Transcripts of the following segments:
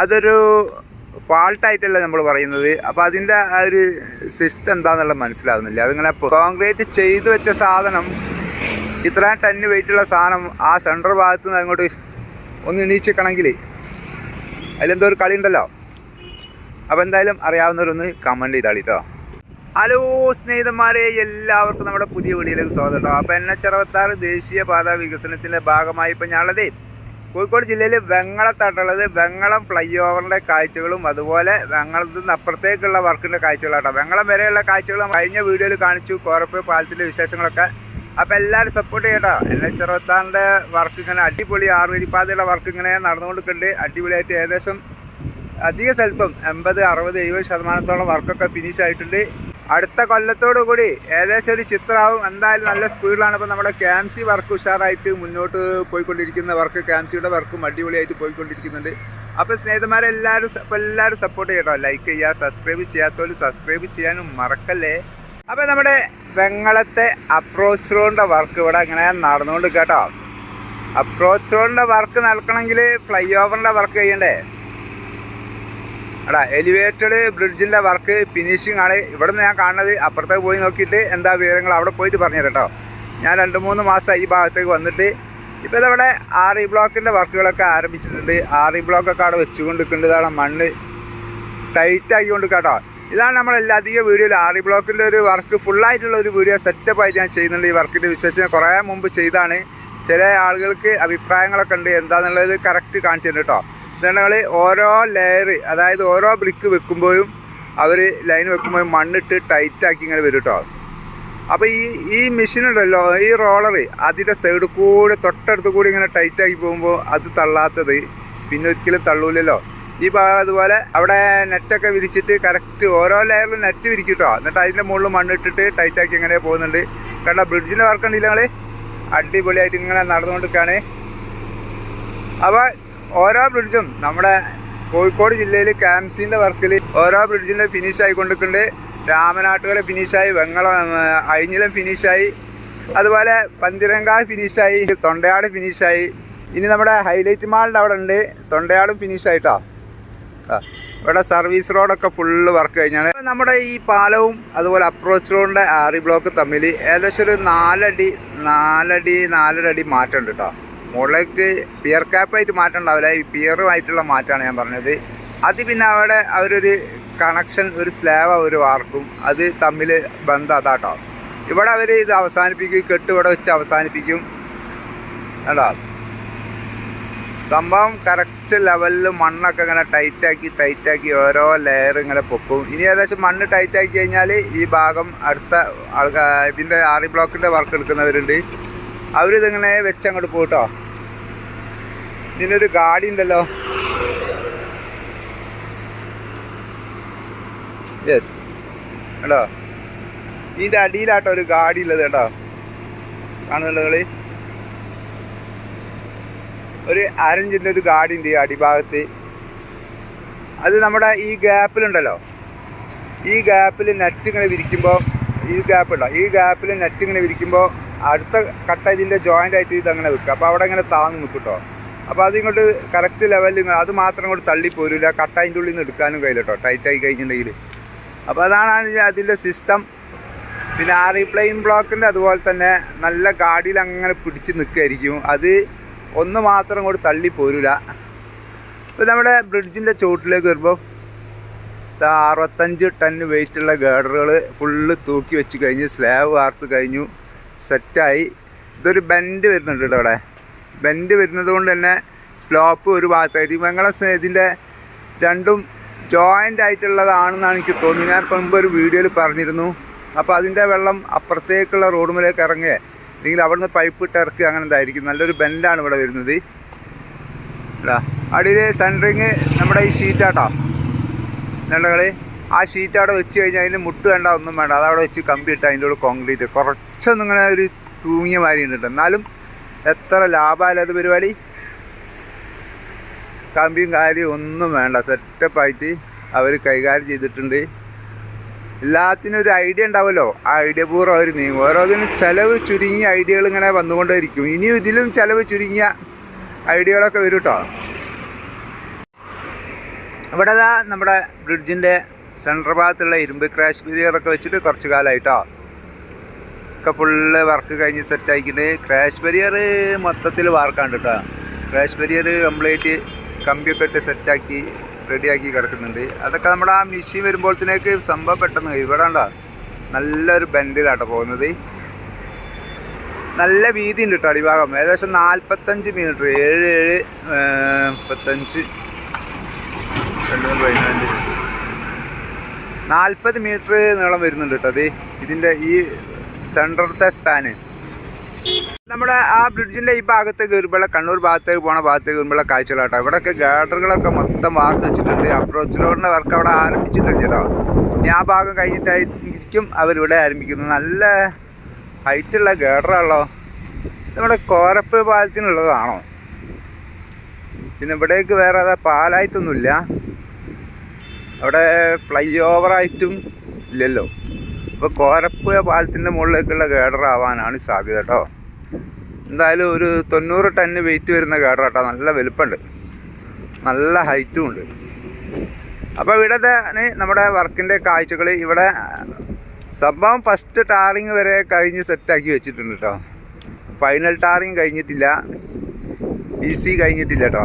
അതൊരു ഫാൾട്ടായിട്ടല്ല നമ്മൾ പറയുന്നത്? അപ്പോൾ അതിന്റെ ആ ഒരു സിസ്റ്റം എന്താണെന്നുള്ളത് മനസ്സിലാവുന്നില്ല. അതിങ്ങനെ കോൺക്രീറ്റ് ചെയ്തു വെച്ച സാധനം ഇത്രയും ടന്ന് വെയിറ്റുള്ള സാധനം ആ സെൻട്രൽ ഭാഗത്ത് നിന്ന് അങ്ങോട്ട് ഒന്ന് എണീച്ചിക്കണമെങ്കിൽ അതിലെന്തോ ഒരു കളി ഉണ്ടല്ലോ? അപ്പോൾ എന്തായാലും അറിയാവുന്നവരൊന്ന് കമന്റ് ചെയ്താളി കേട്ടോ ഹലോ സ്നേഹിതന്മാരെ എല്ലാവർക്കും നമ്മുടെ പുതിയ വീഡിയോയിലേക്ക് സ്വാഗതം കേട്ടോ അപ്പോൾ എൻ എച്ച് അറുപത്താറ് ദേശീയപാത വികസനത്തിന്റെ ഭാഗമായി ഇപ്പോൾ ഞാനുള്ളത് കോഴിക്കോട് ജില്ലയിൽ വെങ്ങളത്താട്ടുള്ളത് വെങ്ങളം ഫ്ലൈ ഓവറിന്റെ കാഴ്ചകളും അതുപോലെ വെങ്ങളത്തിൽ നിന്ന് അപ്പുറത്തേക്കുള്ള വർക്കിന്റെ കാഴ്ചകളാട്ടോ. വെങ്ങളം വരെയുള്ള കാഴ്ചകൾ കഴിഞ്ഞ വീഡിയോയിൽ കാണിച്ചു കോരപ്പ് പാലത്തിന്റെ വിശേഷങ്ങളൊക്കെ. അപ്പോൾ എല്ലാവരും സപ്പോർട്ട് ചെയ്യട്ടോ. എൻ എച്ച് അറുപത്താറിന്റെ വർക്ക് ഇങ്ങനെ അടിപൊളി ആറുവരിപ്പാതയുള്ള വർക്ക് ഇങ്ങനെ നടന്നുകൊണ്ടിരിക്കുന്നുണ്ട്. അടിപൊളിയായിട്ട് ഏകദേശം അധിക സ്ഥലത്തും എൺപത് അറുപത് എഴുപത് ശതമാനത്തോളം വർക്കൊക്കെ ഫിനിഷ് ആയിട്ടുണ്ട്. അടുത്ത കൊല്ലത്തോടു കൂടി ഏകദേശം ഒരു ചിത്രമാവും. എന്തായാലും നല്ല സ്പീഡിലാണ്. ഇപ്പോൾ നമ്മുടെ ക്യാംസി വർക്ക് ഉഷാറായിട്ട് മുന്നോട്ട് പോയിക്കൊണ്ടിരിക്കുന്ന വർക്ക് ക്യാംസിയുടെ വർക്കും അടിപൊളിയായിട്ട് പോയിക്കൊണ്ടിരിക്കുന്നുണ്ട്. അപ്പോൾ സ്നേഹിതന്മാരെല്ലാവരും ഇപ്പോൾ എല്ലാവരും സപ്പോർട്ട് ചെയ്യട്ടോ. ലൈക്ക് ചെയ്യുക സബ്സ്ക്രൈബ് ചെയ്യാത്തവർ സബ്സ്ക്രൈബ് ചെയ്യാനും മറക്കല്ലേ. അപ്പോൾ നമ്മുടെ വെങ്ങളത്തെ അപ്രോച്ച് റോഡിന്റെ വർക്ക് ഇവിടെ ഇങ്ങനെ നടന്നുകൊണ്ട് കേട്ടോ അപ്രോച്ച് റോഡിന്റെ വർക്ക് നടക്കണമെങ്കിൽ ഫ്ലൈ ഓവറിന്റെ വർക്ക് ചെയ്യണ്ടേ? എടാ എലിവേറ്റഡ് ബ്രിഡ്ജിന്റെ വർക്ക് ഫിനിഷിംഗ് ആണ്. ഇവിടെ നിന്ന് ഞാൻ കാണുന്നത് അപ്പുറത്തേക്ക് പോയി നോക്കിയിട്ട് എന്താ വിവരങ്ങൾ അവിടെ പോയിട്ട് പറഞ്ഞു കേട്ടോ. ഞാൻ രണ്ട് മൂന്ന് മാസം ഈ ഭാഗത്തേക്ക് വന്നിട്ട്. ഇപ്പോൾ ഇതവിടെ ആറി ബ്ലോക്കിന്റെ വർക്കുകളൊക്കെ ആരംഭിച്ചിട്ടുണ്ട്. ആറി ബ്ലോക്കൊക്കെ അവിടെ വെച്ചുകൊണ്ടിരിക്കുന്നുണ്ട്. ഇതാണ് മണ്ണ് ടൈറ്റാക്കി കൊണ്ട് കേട്ടോ. ഇതാണ് നമ്മൾ എല്ലാ അധിക വീഡിയോയിൽ ആറി ബ്ലോക്കിന്റെ ഒരു വർക്ക് ഫുള്ളായിട്ടുള്ള ഒരു വീഡിയോ സെറ്റപ്പ് ആയിട്ട് ഞാൻ ചെയ്യുന്നുണ്ട് ഈ വർക്കിന്റെ വിശേഷം കുറേ മുമ്പ് ചെയ്താണ് ചില ആളുകൾക്ക് അഭിപ്രായങ്ങളൊക്കെ ഉണ്ട്. എന്താണെന്നുള്ളത് കറക്റ്റ് കാണിച്ചിട്ടുണ്ട് കേട്ടോ. ഇതുണ്ടെങ്കിൽ ഓരോ ലെയർ അതായത് ഓരോ ബ്രിക്ക് വെക്കുമ്പോഴും അവർ ലൈൻ വെക്കുമ്പോഴും മണ്ണിട്ട് ടൈറ്റാക്കി ഇങ്ങനെ വരും കേട്ടോ അപ്പോൾ ഈ ഈ മെഷീൻ ഉണ്ടല്ലോ ഈ റോളർ അതിന്റെ സൈഡ് കൂടെ തൊട്ടടുത്ത് കൂടി ഇങ്ങനെ ടൈറ്റാക്കി പോകുമ്പോൾ അത് തള്ളാത്തത് പിന്നെ ഒരിക്കലും തള്ളൂലല്ലോ. ഈ ഭാഗം അതുപോലെ അവിടെ നെറ്റൊക്കെ വിരിച്ചിട്ട് കറക്റ്റ് ഓരോ ലെയറിലും നെറ്റ് വിരിക്കും കേട്ടോ എന്നിട്ട് അതിന്റെ മുകളിൽ മണ്ണിട്ടിട്ട് ടൈറ്റാക്കി ഇങ്ങനെ പോകുന്നുണ്ട്. കണ്ട ബ്രിഡ്ജിന്റെ വർക്ക് ഉണ്ടല്ലോ ഞങ്ങൾ അടിപൊളിയായിട്ട് ഇങ്ങനെ നടന്നുകൊണ്ടിരിക്കുകയാണ് അപ്പോൾ ഓരോ ബ്രിഡ്ജും നമ്മുടെ കോഴിക്കോട് ജില്ലയിൽ ക്യാംസിന്റെ വർക്കിൽ ഓരോ ബ്രിഡ്ജിന്റെ ഫിനിഷ് ആയിക്കൊണ്ടിരിക്കുന്നുണ്ട് രാമനാട്ടുകര ഫിനിഷായി വെങ്ങള അഴിഞ്ഞിലം ഫിനിഷായി അതുപോലെ പന്തിരങ്ക ഫിനിഷായി തൊണ്ടയാട് ഫിനിഷായി ഇനി നമ്മുടെ ഹൈലൈറ്റ് മാളിന്റെ അവിടെ ഉണ്ട്. തൊണ്ടയാടും ഫിനിഷായിട്ടോ ഇവിടെ സർവീസ് റോഡൊക്കെ ഫുള്ള് വർക്ക് കഴിഞ്ഞാണ്. നമ്മുടെ ഈ പാലവും അതുപോലെ അപ്രോച്ച് റോഡിന്റെ ആറി ബ്ലോക്ക് തമ്മിൽ ഏകദേശം ഒരു നാലടി നാലടി നാലര അടി മാറ്റമുണ്ട് കേട്ടോ മുകളിലേക്ക് പിയർ ക്യാപ്പായിട്ട് മാറ്റം ഉണ്ടാവില്ല ഈ പിയറുമായിട്ടുള്ള മാറ്റമാണ് ഞാൻ പറഞ്ഞത്. അത് പിന്നെ അവിടെ അവരൊരു കണക്ഷൻ ഒരു സ്ലാബ് അവർ വാർക്കും. അത് തമ്മിൽ ബന്ധം അതാട്ടോ. ഇവിടെ അവർ ഇത് അവസാനിപ്പിക്കും. കെട്ട് ഇവിടെ വെച്ച് അവസാനിപ്പിക്കും. കേട്ടോ സംഭവം കറക്റ്റ് ലെവലിൽ മണ്ണൊക്കെ ഇങ്ങനെ ടൈറ്റാക്കി ടൈറ്റാക്കി ഓരോ ലെയർ ഇങ്ങനെ പൊക്കും. ഇനി ഏകദേശം മണ്ണ് ടൈറ്റാക്കി കഴിഞ്ഞാൽ ഈ ഭാഗം അടുത്ത ആൾക്കാർ ഇതിന്റെ ആറി ബ്ലോക്കിന്റെ വർക്ക് എടുക്കുന്നവരുണ്ട്. അവരിതിങ്ങനെ വെച്ച് അങ്ങോട്ട് പോട്ടോ ഇതിനൊരു ഗാഡി ഉണ്ടല്ലോ യെസ് കേട്ടോ ഇതിന്റെ അടിയിലാട്ടോ ഒരു ഗാഡി ഉള്ളത് കേട്ടോ. കാണുന്നുണ്ടോ കളി ഒരു അരഞ്ചിന്റെ ഒരു ഗാഡി ഉണ്ട് ഈ അടിഭാഗത്ത്. അത് നമ്മുടെ ഈ ഗ്യാപ്പിലുണ്ടല്ലോ. ഈ ഗ്യാപ്പിൽ നെറ്റ് ഇങ്ങനെ വിരിക്കുമ്പോൾ ഈ ഗ്യാപ്പ് ഉണ്ടോ ഈ ഗ്യാപ്പിൽ നെറ്റ് ഇങ്ങനെ വിരിക്കുമ്പോൾ അടുത്ത കട്ട ഇതിന്റെ ജോയിന്റ് ആയിട്ട് ഇത് അങ്ങനെ വെക്കുക. അപ്പോൾ അവിടെ ഇങ്ങനെ താന്ന് നിൽക്കും കേട്ടോ അപ്പോൾ അതിങ്ങോട്ട് കറക്റ്റ് ലെവലിൽ അത് മാത്രം ഇങ്ങോട്ട് തള്ളി പോരില്ല കട്ട അതിന്റെ ഉള്ളിൽ നിന്ന് എടുക്കാനും കഴിയില്ല കേട്ടോ ടൈറ്റായി കഴിഞ്ഞിട്ടുണ്ടെങ്കിൽ അപ്പോൾ അതാണ് അതിന്റെ സിസ്റ്റം പിന്നെ ആ റീപ്ലെയിൻ ബ്ലോക്കിന്റെ അതുപോലെ തന്നെ നല്ല ഗാഡിയിൽ അങ്ങനെ പിടിച്ച് നിൽക്കുമായിരിക്കും അത് ഒന്ന് മാത്രം കൂടി തള്ളി പോരില്ല ഇപ്പോൾ നമ്മുടെ ബ്രിഡ്ജിന്റെ ചോട്ടിലേക്ക് വരുമ്പോൾ അറുപത്തഞ്ച് ടൺ വെയിറ്റുള്ള ഗേഡറുകൾ ഫുള്ള് തൂക്കി വെച്ച് കഴിഞ്ഞ് സ്ലാബ് വാർത്ത് കഴിഞ്ഞു. സെറ്റായി. ഇതൊരു ബെൻഡ് വരുന്നുണ്ട് കേട്ടോ അവിടെ. ബെൻഡ് വരുന്നത് കൊണ്ട് തന്നെ സ്ലോപ്പ് ഒരു ഭാഗത്തായി വെങ്ങള ഇതിന്റെ രണ്ടും ജോയിന്റ് ആയിട്ടുള്ളതാണെന്നാണ് എനിക്ക് തോന്നുന്നത്. ഞാൻ മുമ്പ് ഒരു വീഡിയോയിൽ പറഞ്ഞിരുന്നു. അപ്പോൾ അതിന്റെ വെള്ളം അപ്പുറത്തേക്കുള്ള റോഡ് മുതലേക്ക് ഇറങ്ങുക. അല്ലെങ്കിൽ അവിടെ നിന്ന് പൈപ്പ് ഇട്ട് ഇറക്കുക. അങ്ങനെ എന്തായിരിക്കും? നല്ലൊരു ബെൻഡാണ് ഇവിടെ വരുന്നത്. അടിയിൽ സെന്ററിങ് നമ്മുടെ ഈ ഷീറ്റാട്ടോ നല്ല കളി. ആ ഷീറ്റ് അവിടെ വെച്ച് കഴിഞ്ഞാൽ അതിന് മുട്ട് വേണ്ട ഒന്നും വേണ്ട. അതവിടെ വെച്ച് കമ്പി ഇട്ട് അതിന്റെ കൂടെ കോൺക്രീറ്റ് കുറച്ചൊന്നും ഇങ്ങനെ ഒരു തൂങ്ങിയ മാതിരി ഉണ്ട് എന്നാലും എത്ര ലാഭമല്ല അത് പരിപാടി. കമ്പിയും കാര്യവും ഒന്നും വേണ്ട. സെറ്റപ്പായിട്ട് അവർ കൈകാര്യം ചെയ്തിട്ടുണ്ട്. എല്ലാത്തിനും ഒരു ഐഡിയ ഉണ്ടാവുമല്ലോ ആ ഐഡിയ പൂർവം അവർ നീങ്ങും. ഓരോന്നിനും ചിലവ് ചുരുങ്ങിയ ഐഡിയകൾ ഇങ്ങനെ വന്നുകൊണ്ടേയിരിക്കും. ഇനിയും ഇതിലും ചിലവ് ചുരുങ്ങിയ ഐഡിയകളൊക്കെ വരും കേട്ടോ ഇവിടെ നമ്മുടെ ബ്രിഡ്ജിന്റെ സെൻട്രൽ ഭാഗത്തുള്ള ഇരുമ്പ് ക്രാഷ് ബരിയറൊക്കെ വെച്ചിട്ട് കുറച്ച് കാലമായിട്ടോ ഒക്കെ ഫുള്ള് വർക്ക് കഴിഞ്ഞ് സെറ്റ് ആക്കിയിട്ട് ക്രാഷ് ബരിയർ മൊത്തത്തിൽ വാർക്കാണ്ട് കേട്ടോ ക്രാഷ് ബരിയർ കംപ്ലീറ്റ് കമ്പിയൊക്കെ ഇട്ട് സെറ്റാക്കി റെഡിയാക്കി കിടക്കുന്നുണ്ട്. അതൊക്കെ നമ്മുടെ ആ മെഷീൻ വരുമ്പോഴത്തേക്ക് സംഭവം പെട്ടെന്ന് ഇവിടെ ഉണ്ടോ നല്ലൊരു ബെൻഡിലാട്ടോ പോകുന്നത്. നല്ല വീതി ഉണ്ട് കേട്ടോ അടിഭാഗം. ഏകദേശം നാൽപ്പത്തഞ്ച് മീറ്റർ ഏഴ് ഏഴ് മുപ്പത്തഞ്ച്. രണ്ട് പതിനാല്. നാൽപ്പത് മീറ്റർ നീളം വരുന്നുണ്ട് കേട്ടോ അത് ഇതിന്റെ ഈ സെൻട്രത്തെ സ്പാന് നമ്മുടെ ആ ബ്രിഡ്ജിന്റെ ഈ ഭാഗത്ത് കയറുമ്പോൾ കണ്ണൂർ ഭാഗത്തേക്ക് പോണ ഭാഗത്തേക്ക് വരുമ്പോൾ കാഴ്ചകളാട്ടോ. ഇവിടെയൊക്കെ ഗാർഡറുകളൊക്കെ മൊത്തം വാർത്ത് വെച്ചിട്ടുണ്ട്. അപ്രോച്ച് റോഡിന്റെ വർക്ക് അവിടെ ആരംഭിച്ചിട്ടുണ്ട് കേട്ടോ. ഇനി ആ ഭാഗം കഴിഞ്ഞിട്ടായിരിക്കും അവരിവിടെ ആരംഭിക്കുന്നത്. നല്ല ഹൈറ്റുള്ള ഗാർഡറാണല്ലോ നമ്മുടെ കോരപ്പ് പാലത്തിനുള്ളതാണോ? പിന്നെ ഇവിടേക്ക് വേറെ അതാ പാലായിട്ടൊന്നുമില്ല. അവിടെ ഫ്ലൈ ഓവറായിട്ടും ഇല്ലല്ലോ. അപ്പോൾ കോരപ്പ് പാലത്തിന്റെ മുകളിലേക്കുള്ള ഗേഡർ ആവാനാണ് സാധ്യത കേട്ടോ എന്തായാലും ഒരു തൊണ്ണൂറ് ടണ്ണ് വെയിറ്റ് വരുന്ന ഗേഡർ കേട്ടോ നല്ല വലുപ്പമുണ്ട് നല്ല ഹൈറ്റും ഉണ്ട്. അപ്പോൾ ഇവിടെ നമ്മുടെ വർക്കിന്റെ കാഴ്ചകൾ ഇവിടെ സംഭവം ഫസ്റ്റ് ടാറിങ് വരെ കഴിഞ്ഞ് സെറ്റാക്കി വെച്ചിട്ടുണ്ട് കേട്ടോ ഫൈനൽ ടാറിങ് കഴിഞ്ഞിട്ടില്ല. ഡി സി കഴിഞ്ഞിട്ടില്ല കേട്ടോ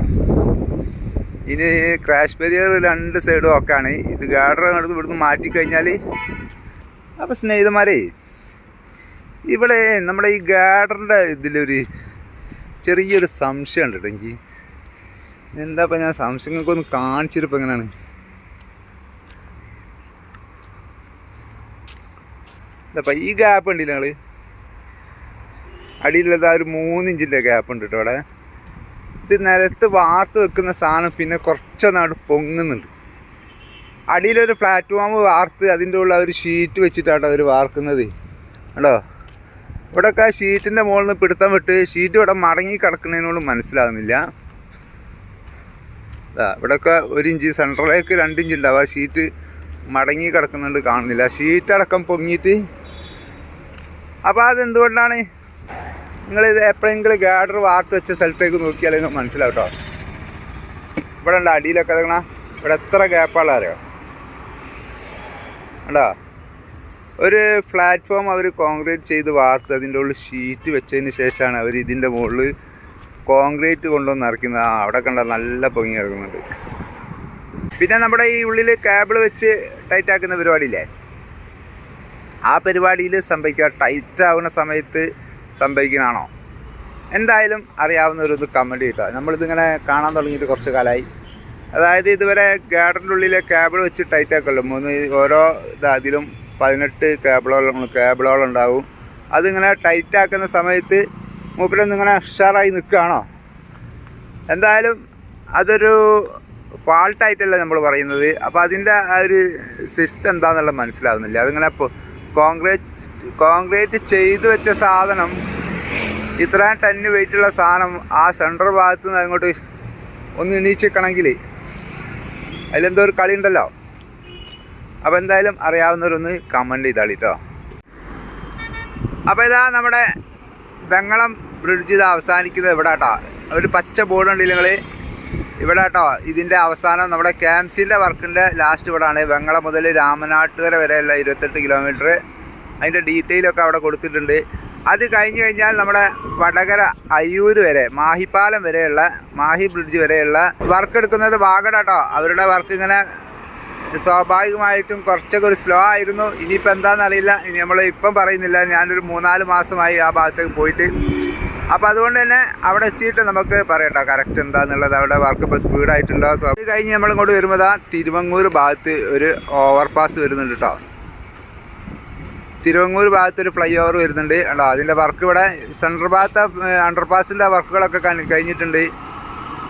ഇനി ക്രാഷ് ബരിയർ രണ്ട് സൈഡും ഒക്കെയാണ്. ഇത് ഗാർഡർ അങ്ങോട്ട് ഇവിടുന്ന് മാറ്റി കഴിഞ്ഞാൽ അപ്പോൾ സ്നേഹിതന്മാരെ ഇവിടെ നമ്മുടെ ഈ ഗാർഡറിന്റെ ഇതിലൊരു ചെറിയൊരു സംശയം ഉണ്ട് കേട്ടോ എനിക്ക്. എന്താ ഇപ്പം ഞാൻ സംശയങ്ങൾക്കൊന്ന് കാണിച്ചിട്ടിപ്പോൾ എങ്ങനെയാണ്? ഇതപ്പം ഈ ഗ്യാപ്പ് ഉണ്ടല്ലോ ഞങ്ങൾ അടിയിലുള്ളത് ആ ഒരു മൂന്നിഞ്ചിന്റെ ഗ്യാപ്പ് ഉണ്ട് കേട്ടോ അവിടെ ഇത് നിലത്ത് വാർത്ത് വെക്കുന്ന സാധനം പിന്നെ കുറച്ചൊന്നാട് പൊങ്ങുന്നുണ്ട്. അടിയിലൊരു പ്ലാറ്റ്ഫോം വാർത്ത് അതിന്റെ ഉള്ള ഒരു ഷീറ്റ് വെച്ചിട്ടാണ് അവർ വാർക്കുന്നത്. കേട്ടോ ഇവിടെയൊക്കെ ഷീറ്റിന്റെ മുകളിൽ നിന്ന് പിടുത്തം വിട്ട് ഷീറ്റ് ഇവിടെ മടങ്ങി കിടക്കുന്നതിനോട് മനസ്സിലാകുന്നില്ല. ഇവിടെയൊക്കെ ഒരു ഇഞ്ച് സെൻട്രലേക്ക് രണ്ട് ഇഞ്ച് ഉണ്ടാവും ആ ഷീറ്റ് മടങ്ങി കിടക്കുന്നുണ്ട് കാണുന്നില്ല. ഷീറ്റ് അടക്കം പൊങ്ങിയിട്ട്. അപ്പോൾ അതെന്തുകൊണ്ടാണ് നിങ്ങളിത് എപ്പോഴെങ്കിലും ഗാഡർ വാർത്ത് വെച്ച സ്ഥലത്തേക്ക് നോക്കിയാലേ മനസ്സിലാവും കേട്ടോ. ഇവിടെ ഉണ്ട് അടിയിലൊക്കെ ഇതങ്ങണ ഇവിടെ എത്ര ഗ്യാപ്പാണ് അറിയോ? ഉണ്ടോ? ഒരു പ്ലാറ്റ്ഫോം അവർ കോൺക്രീറ്റ് ചെയ്ത് വാർത്ത് അതിന്റെ ഉള്ളിൽ ഷീറ്റ് വെച്ചതിന് ശേഷമാണ് അവർ ഇതിന്റെ മുകളിൽ കോൺക്രീറ്റ് കൊണ്ടുവന്ന് ഇറക്കുന്നത്. ആ അവിടെ കണ്ട നല്ല പൊങ്ങി കിടക്കുന്നുണ്ട്. പിന്നെ നമ്മുടെ ഈ ഉള്ളിൽ കേബിൾ വെച്ച് ടൈറ്റാക്കുന്ന പരിപാടിയില്ലേ? ആ പരിപാടിയിൽ സംഭവിക്കുക. ടൈറ്റ് ആവുന്ന സമയത്ത് സംഭവിക്കണാണോ എന്തായാലും അറിയാവുന്നവരൊന്ന് കമന്റ് കിട്ടുക നമ്മളിതിങ്ങനെ കാണാൻ തുടങ്ങിയിട്ട് കുറച്ച് കാലമായി. അതായത് ഇതുവരെ ഗാർഡന്റെ ഉള്ളിലെ കേബിൾ വെച്ച് ടൈറ്റ് ആക്കുമല്ലോ മൂന്ന് ഓരോ ഇതിലും പതിനെട്ട് കേബിളോളം കേബിളോളം ഉണ്ടാവും. അതിങ്ങനെ ടൈറ്റ് ആക്കുന്ന സമയത്ത് മൂപ്പരൊന്നും ഇങ്ങനെ ഉഷാറായി നിൽക്കുകയാണോ? എന്തായാലും അതൊരു ഫാൾട്ടായിട്ടല്ല നമ്മൾ പറയുന്നത്. അപ്പോൾ അതിന്റെ ആ ഒരു സിസ്റ്റം എന്താണെന്നുള്ളത് മനസ്സിലാവുന്നില്ല. അതിങ്ങനെ കോൺക്രീറ്റ് കോൺക്രീറ്റ് ചെയ്തു വെച്ച സാധനം ഇത്രയും ടന്നു വെയിറ്റുള്ള സാധനം ആ സെൻട്രൽ ഭാഗത്തു നിന്ന് അങ്ങോട്ട് ഒന്ന് എണീച്ചിക്കണമെങ്കിൽ അതിലെന്തോ ഒരു കളി ഉണ്ടല്ലോ. അപ്പോൾ എന്തായാലും അറിയാവുന്നവരൊന്ന് കമന്റ് കേട്ടോ അപ്പോൾ ഇതാ നമ്മുടെ വെങ്ങളം ബ്രിഡ്ജ് ഇത് അവസാനിക്കുന്നത് ഇവിടെ കേട്ടോ ഒരു പച്ച ബോർഡ് ഉണ്ട് നിങ്ങൾ ഇവിടെ കേട്ടോ ഇതിന്റെ അവസാനം നമ്മുടെ ക്യാംസിന്റെ വർക്കിന്റെ ലാസ്റ്റ് ഇവിടെയാണ് വെങ്ങളം മുതൽ രാമനാട്ടുകര വരെയുള്ള ഇരുപത്തെട്ട് കിലോമീറ്റർ അതിന്റെ ഡീറ്റെയിലൊക്കെ അവിടെ കൊടുത്തിട്ടുണ്ട്. അത് കഴിഞ്ഞ് കഴിഞ്ഞാൽ നമ്മുടെ വടകര അയ്യൂർ വരെ മാഹിപ്പാലം വരെയുള്ള മാഹി ബ്രിഡ്ജ് വരെയുള്ള വർക്ക് എടുക്കുന്നത് വാഗട കേട്ടോ അവരുടെ വർക്ക് ഇങ്ങനെ സ്വാഭാവികമായിട്ടും കുറച്ചൊക്കെ ഒരു സ്ലോ ആയിരുന്നു. ഇനിയിപ്പോൾ എന്താണെന്ന് അറിയില്ല. ഇനി നമ്മൾ ഇപ്പം പറയുന്നില്ല. ഞാനൊരു മൂന്നാൽ മാസമായി ആ ഭാഗത്തേക്ക് പോയിട്ട്. അപ്പോൾ അതുകൊണ്ട് തന്നെ അവിടെ എത്തിയിട്ട് നമുക്ക് പറയട്ടോ കറക്റ്റ് എന്താണെന്നുള്ളത് അവിടെ വർക്ക് ഇപ്പോൾ സ്പീഡായിട്ടുണ്ടോ അത് കഴിഞ്ഞ് നമ്മളിങ്ങോട്ട് വരുമ്പോൾ ആ തിരുവങ്ങൂർ ഭാഗത്ത് ഒരു ഓവർപാസ് വരുന്നുണ്ട് കേട്ടോ തിരുവങ്ങൂർ ഭാഗത്തൊരു ഫ്ലൈ ഓവർ വരുന്നുണ്ട്. ഉണ്ടോ അതിന്റെ വർക്ക് ഇവിടെ സെൻട്രൽ ഭാഗത്തെ അണ്ടർ പാസിന്റെ വർക്കുകളൊക്കെ കഴിഞ്ഞിട്ടുണ്ട്.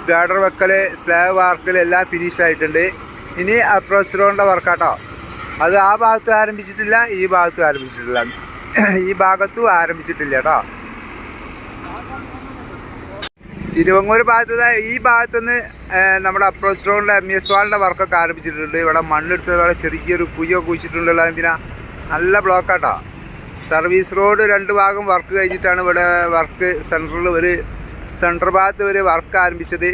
ഗാർഡർ വെക്കൽ സ്ലാബ് വാർക്കൽ എല്ലാം ഫിനിഷ് ആയിട്ടുണ്ട്. ഇനി അപ്രോച്ച് റോഡിന്റെ വർക്കാട്ടോ അത് ആ ഭാഗത്ത് ആരംഭിച്ചിട്ടില്ല ഈ ഭാഗത്ത് ആരംഭിച്ചിട്ടില്ല. ഈ ഭാഗത്തും ആരംഭിച്ചിട്ടില്ല കേട്ടോ തിരുവങ്ങൂർ ഭാഗത്ത് ഈ ഭാഗത്തുനിന്ന് നമ്മുടെ അപ്രോച്ച് റോഡിന്റെ എം എസ് വാളിന്റെ വർക്കൊക്കെ ആരംഭിച്ചിട്ടുണ്ട്. ഇവിടെ മണ്ണെടുത്ത് ഇവിടെ ചെറിയൊരു കുയ്യൊക്കെ കുഴിച്ചിട്ടുണ്ടല്ലോ എന്തിനാ? നല്ല ബ്ലോക്കാട്ടോ. സർവീസ് റോഡ് രണ്ട് ഭാഗം വർക്ക് കഴിഞ്ഞിട്ടാണ് ഇവിടെ വർക്ക് സെൻട്രൽ ഒരു സെൻട്രൽ ഭാഗത്ത് ഒരു വർക്ക് ആരംഭിച്ചത്.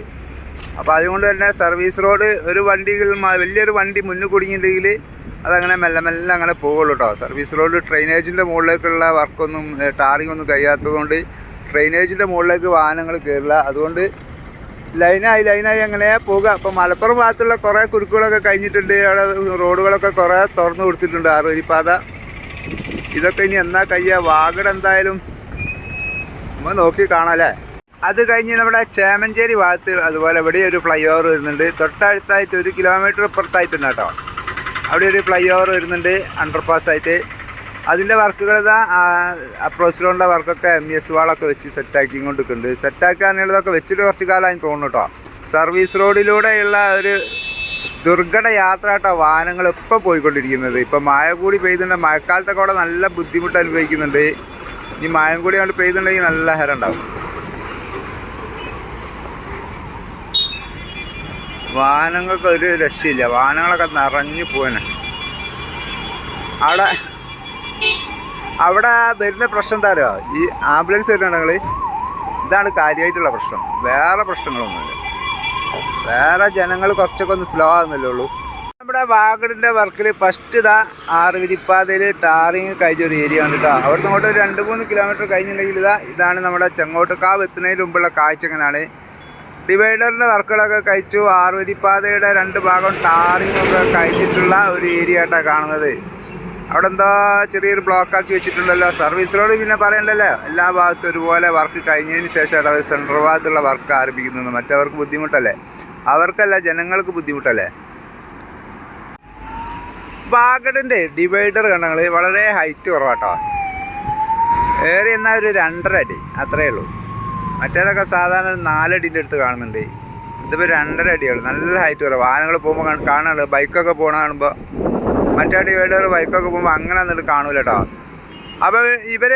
അപ്പോൾ അതുകൊണ്ട് തന്നെ സർവീസ് റോഡ് ഒരു വണ്ടികൾ വലിയൊരു വണ്ടി മുന്നിൽ കുടുങ്ങിയിട്ടുണ്ടെങ്കിൽ അതങ്ങനെ മെല്ലെ മെല്ലെ അങ്ങനെ പോകുള്ളൂ കേട്ടോ സർവീസ് റോഡ് ഡ്രെയിനേജിന്റെ മുകളിലേക്കുള്ള വർക്കൊന്നും ടാറിംഗ് ഒന്നും കഴിയാത്തതുകൊണ്ട് ഡ്രെയിനേജിന്റെ മുകളിലേക്ക് വാഹനങ്ങൾ കയറില്ല അതുകൊണ്ട് ലൈനായി ലൈനായി അങ്ങനെ പോകുക അപ്പോൾ മലപ്പുറം ഭാഗത്തുള്ള കുറേ കുരുക്കുകളൊക്കെ കഴിഞ്ഞിട്ടുണ്ട്. അവിടെ റോഡുകളൊക്കെ കുറേ തുറന്നു കൊടുത്തിട്ടുണ്ട് ആറുവരിപ്പാത ഇതൊക്കെ ഇനി എന്നാ കഴിയുക വാഗഡ് എന്തായാലും നമ്മൾ നോക്കി കാണാമല്ലേ അത് കഴിഞ്ഞ് നമ്മുടെ ചേമഞ്ചേരി ഭാഗത്ത് അതുപോലെ ഇവിടെ ഒരു ഫ്ലൈ ഓവർ വരുന്നുണ്ട്. തൊട്ടടുത്തായിട്ട് ഒരു കിലോമീറ്റർ ഇപ്പുറത്തായിട്ടുണ്ട് കേട്ടോ. അവിടെ ഒരു ഫ്ലൈ ഓവർ വരുന്നുണ്ട്. അണ്ടർപാസ് ആയിട്ട്. അതിന്റെ വർക്കുകൾ ഇതാ അപ്രോച്ച് റോഡിന്റെ വർക്കൊക്കെ എം എസ് വാളൊക്കെ വെച്ച് സെറ്റാക്കി കൊണ്ടിരിക്കുന്നുണ്ട് സെറ്റാക്കാനുള്ളതൊക്കെ വെച്ചിട്ട് കുറച്ച് കാലമായി തോന്നുന്നു കേട്ടോ സർവീസ് റോഡിലൂടെയുള്ള ഒരു ദുർഘട യാത്ര കേട്ടോ വാഹനങ്ങൾ ഇപ്പോൾ പോയിക്കൊണ്ടിരിക്കുന്നത്. ഇപ്പം മഴ കൂടി പെയ്യുന്നുണ്ട് മഴക്കാലത്തൊക്കെ അവിടെ നല്ല ബുദ്ധിമുട്ട് അനുഭവിക്കുന്നുണ്ട്. ഇനി മഴം കൂടി അങ്ങോട്ട് പെയ്യുന്നുണ്ടെങ്കിൽ നല്ല ഹരം ഉണ്ടാവും. വാഹനങ്ങൾക്ക് ഒരു രക്ഷയില്ല. വാഹനങ്ങളൊക്കെ നിറഞ്ഞു പോവാണ്. അവിടെ അവിടെ വരുന്ന പ്രശ്നം എന്താ ഈ ആംബുലൻസ് വരുന്നുണ്ടെങ്കിൽ ഇതാണ് കാര്യമായിട്ടുള്ള പ്രശ്നം. വേറെ പ്രശ്നങ്ങളൊന്നുമില്ല. വേറെ ജനങ്ങൾ കുറച്ചൊക്കെ ഒന്ന് സ്ലോ ആകുന്നല്ലേ ഉള്ളൂ. നമ്മുടെ വാഗഡിന്റെ വർക്കിൽ ഫസ്റ്റ് ഇതാ ആറുവിരിപ്പാതയിൽ ടാറിങ് കഴിഞ്ഞ ഒരു ഏരിയ ആണ് കേട്ടോ അവിടുന്ന് അങ്ങോട്ട് ഒരു രണ്ട് മൂന്ന് കിലോമീറ്റർ കഴിഞ്ഞിട്ടുണ്ടെങ്കിൽ ഇതാ ഇതാണ് നമ്മുടെ ചെങ്ങോട്ടുകാവ് എത്തുന്നതിന് മുമ്പുള്ള കാഴ്ച എങ്ങനെയാണ്? ഡിവൈഡറിന്റെ വർക്കുകളൊക്കെ കഴിച്ചു. ആറുവരിപ്പാതയുടെ രണ്ട് ഭാഗം ടാറിങ് ഒക്കെ കഴിച്ചിട്ടുള്ള ഒരു ഏരിയ കാണുന്നത്. അവിടെ എന്താ ചെറിയൊരു ബ്ലോക്ക് ആക്കി വെച്ചിട്ടുണ്ടല്ലോ. സർവീസ് റോഡ് പിന്നെ പറയണ്ടല്ലോ. എല്ലാ ഭാഗത്തും ഒരുപോലെ വർക്ക് കഴിഞ്ഞതിന് ശേഷമാണ് അവർ സെൻട്രൽ ഭാഗത്തുള്ള വർക്ക് ആരംഭിക്കുന്നത്. മറ്റവർക്ക് ബുദ്ധിമുട്ടല്ലേ? അവർക്കല്ല ജനങ്ങൾക്ക് ബുദ്ധിമുട്ടല്ലേ? വാഗഡിന്റെ ഡിവൈഡർ കണ്ടങ്ങൾ വളരെ ഹൈറ്റ് കുറവാട്ടോ. ഏറെ എന്നാൽ ഒരു രണ്ടര അടി അത്രയേ ഉള്ളൂ. മറ്റേതൊക്കെ സാധാരണ ഒരു നാലടിന്റെ അടുത്ത് കാണുന്നുണ്ട്. ഇതിപ്പോൾ രണ്ടര അടിയുള്ളൂ നല്ല ഹൈറ്റ് കുറവ്. വാഹനങ്ങൾ പോകുമ്പോൾ കാണാനുള്ളൂ ബൈക്കൊക്കെ പോകണ കാണുമ്പോൾ മറ്റേ ഡിവൈഡർ ബൈക്കൊക്കെ പോകുമ്പോൾ അങ്ങനെ എന്നിട്ട് കാണൂല കേട്ടോ അപ്പോൾ ഇവർ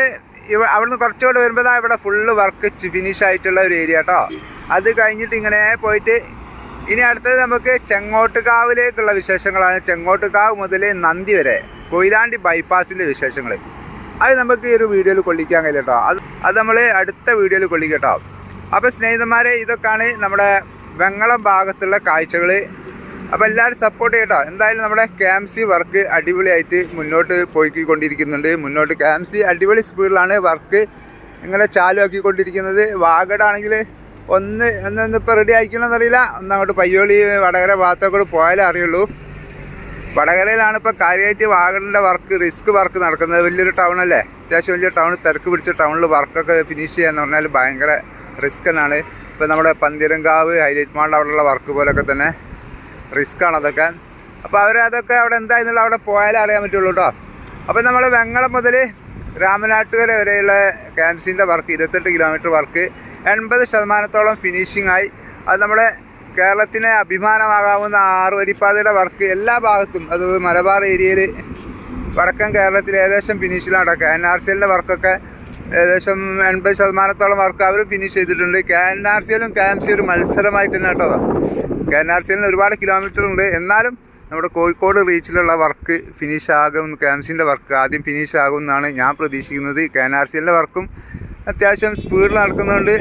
ഇവ അവിടുന്ന് കുറച്ചുകൂടെ വരുമ്പോൾ ഇവിടെ ഫുള്ള് വർക്ക് ഫിനിഷ് ആയിട്ടുള്ള ഒരു ഏരിയ കേട്ടോ അത് കഴിഞ്ഞിട്ട് ഇങ്ങനെ പോയിട്ട് ഇനി അടുത്തത് നമുക്ക് ചെങ്ങോട്ടുകാവിലേക്കുള്ള വിശേഷങ്ങളാണ്. ചെങ്ങോട്ടുകാവ് മുതൽ നന്ദി വരെ. കൊയിലാണ്ടി ബൈപ്പാസിന്റെ വിശേഷങ്ങൾ അത് നമുക്ക് ഈ ഒരു വീഡിയോയിൽ കൊള്ളിക്കാൻ കഴിയില്ല കേട്ടോ അത് അത് നമ്മൾ അടുത്ത വീഡിയോയിൽ കൊള്ളിക്കട്ടോ. അപ്പോൾ സ്നേഹിതന്മാരെ ഇതൊക്കെയാണ് നമ്മുടെ വെങ്ങളം ഭാഗത്തുള്ള കാഴ്ചകൾ അപ്പോൾ എല്ലാവരും സപ്പോർട്ട് ചെയ്യട്ടോ. എന്തായാലും നമ്മുടെ ക്യാംസി വർക്ക് അടിപൊളിയായിട്ട് മുന്നോട്ട് പോയിക്കൊണ്ടിരിക്കുന്നുണ്ട്. മുന്നോട്ട് ക്യാംസി അടിപൊളി സ്പീഡിലാണ് വർക്ക് ഇങ്ങനെ ചാലുവാക്കിക്കൊണ്ടിരിക്കുന്നത്. വാഗഡാണെങ്കിൽ ഒന്ന് ഒന്ന് ഇപ്പോൾ റെഡി ആയിക്കണമെന്നറിയില്ല ഒന്ന് അങ്ങോട്ട് പയ്യോളി വടകര ഭാഗത്തോട്ട് പോയാലേ അറിയുള്ളൂ. വടകരയിലാണ് ഇപ്പോൾ കാര്യമായിട്ട് വാഗണിന്റെ വർക്ക് റിസ്ക് വർക്ക് നടക്കുന്നത്. വലിയൊരു ടൗൺ അല്ലേ? അത്യാവശ്യം വലിയ ടൗൺ തിരക്ക് പിടിച്ച ടൗണിൽ വർക്കൊക്കെ ഫിനിഷ് ചെയ്യാന്ന് പറഞ്ഞാൽ ഭയങ്കര റിസ്ക് തന്നെയാണ് ഇപ്പോൾ നമ്മുടെ പന്തിരങ്കാവ് ഹൈലൈറ്റ് മാളിൽ അവിടെയുള്ള വർക്ക് പോലൊക്കെ തന്നെ. റിസ്ക്കാണ് അതൊക്കെ. അപ്പോൾ അവർ അതൊക്കെ അവിടെ എന്തായെന്നുള്ള അവിടെ പോയാലേ അറിയാൻ പറ്റുള്ളൂ കേട്ടോ അപ്പോൾ നമ്മൾ വെങ്ങളം മുതൽ രാമനാട്ടുകര വരെയുള്ള ക്യാംസിന്റെ വർക്ക് ഇരുപത്തെട്ട് കിലോമീറ്റർ വർക്ക് എൺപത് ശതമാനത്തോളം ഫിനിഷിംഗ് ആയി. അത് നമ്മുടെ കേരളത്തിന് അഭിമാനമാകാവുന്ന ആറ് വരിപ്പാതയുടെ വർക്ക് എല്ലാ ഭാഗത്തും അത് മലബാർ ഏരിയയിൽ വടക്കൻ കേരളത്തിൽ ഏകദേശം ഫിനിഷിലാണ് അടക്കുക എൻ ആർ സി എല്ലിന്റെ വർക്കൊക്കെ ഏകദേശം എൺപത് ശതമാനത്തോളം വർക്ക് അവർ ഫിനിഷ് ചെയ്തിട്ടുണ്ട്. കെ എൻ ആർ സി എല്ലും കെ എം സി ഒരു മത്സരമായിട്ട് തന്നെ കേട്ടോ കെ എൻ ആർ എല്ലിന് ഒരുപാട് കിലോമീറ്റർ ഉണ്ട്. എന്നാലും നമ്മുടെ കോഴിക്കോട് റീച്ചിലുള്ള വർക്ക് ഫിനിഷ് ആകും. കെ എം സിന്റെ വർക്ക് ആദ്യം ഫിനിഷ് ആകും എന്നാണ് ഞാൻ പ്രതീക്ഷിക്കുന്നത്. കെ എൻ ആർ സിയിലെ വർക്കും അത്യാവശ്യം സ്പീഡിൽ നടക്കുന്നുണ്ട്.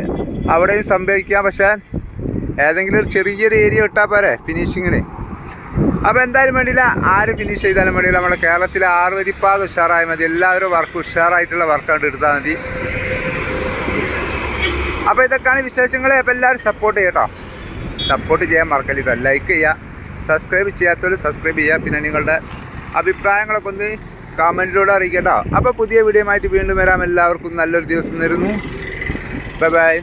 അവിടെയും സംഭവിക്കാം. പക്ഷേ ഏതെങ്കിലും ഒരു ചെറിയൊരു ഏരിയ ഇട്ടാൽ പോരെ ഫിനിഷിങ്ങിന് അപ്പോൾ എന്തായാലും വേണ്ടിയില്ല. ആര് ഫിനിഷ് ചെയ്താലും വേണ്ടിയില്ല. നമ്മുടെ കേരളത്തിലെ ആറ് വരിപ്പാത് ഉഷാറായ മതി. എല്ലാവരും വർക്ക് ഉഷാറായിട്ടുള്ള വർക്കായിട്ട് എടുത്താൽ മതി. അപ്പോൾ ഇതൊക്കെയാണ് വിശേഷങ്ങൾ അപ്പോൾ എല്ലാവരും സപ്പോർട്ട് ചെയ്യട്ടോ സപ്പോർട്ട് ചെയ്യാൻ മറക്കല്ലേ. ലൈക്ക് ചെയ്യുക സബ്സ്ക്രൈബ് ചെയ്യാത്തവർ സബ്സ്ക്രൈബ് ചെയ്യുക. പിന്നെ നിങ്ങളുടെ അഭിപ്രായങ്ങളൊക്കെ ഒന്ന് കമന്റിലൂടെ അറിയിക്കട്ടോ. അപ്പോൾ പുതിയ വീഡിയോ ആയിട്ട് വീണ്ടും വരാം. എല്ലാവർക്കും നല്ലൊരു ദിവസം നേരുന്നു ബൈ ബൈ